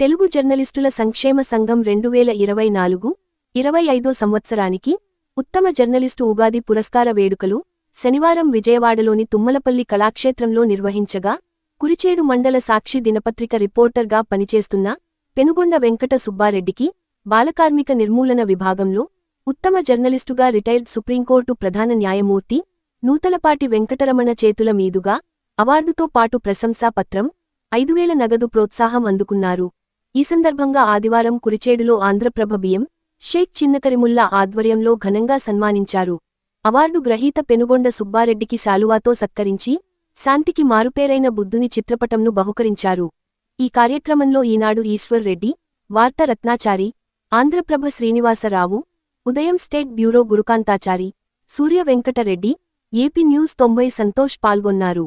తెలుగు జర్నలిస్టుల సంక్షేమ సంఘం రెండు వేల ఇరవై నాలుగు ఇరవై ఐదో సంవత్సరానికి ఉత్తమ జర్నలిస్టు ఉగాది పురస్కార వేడుకలు శనివారం విజయవాడలోని తుమ్మలపల్లి కళాక్షేత్రంలో నిర్వహించగా కురిచేడు మండల సాక్షి దినపత్రిక రిపోర్టర్గా పనిచేస్తున్న పెనుగొండ వెంకట సుబ్బారెడ్డికి బాలకార్మిక నిర్మూలన విభాగంలో ఉత్తమ జర్నలిస్టుగా రిటైర్డ్ సుప్రీంకోర్టు ప్రధాన న్యాయమూర్తి నూతలపాటి వెంకటరమణ చేతుల మీదుగా అవార్డుతో పాటు ప్రశంసాపత్రం ఐదువేల నగదు ప్రోత్సాహం అందుకున్నారు. ఈ సందర్భంగా ఆదివారం కురిచేడులో ఆంధ్రప్రభ బియ్యం షేక్ చిన్నకరిముల్లా ఆధ్వర్యంలో ఘనంగా సన్మానించారు. అవార్డు గ్రహీత పెనుగొండ సుబ్బారెడ్డికి శాలువాతో సత్కరించి శాంతికి మారుపేరైన బుద్ధుని చిత్రపటంను బహుకరించారు. ఈ కార్యక్రమంలో ఈనాడు ఈశ్వర్ రెడ్డి వార్త రత్నాచారి ఆంధ్రప్రభ శ్రీనివాసరావు ఉదయం state bureau Gurukantachari Surya Venkatareddy AP news తొంభై సంతోష్ పాల్గొన్నారు.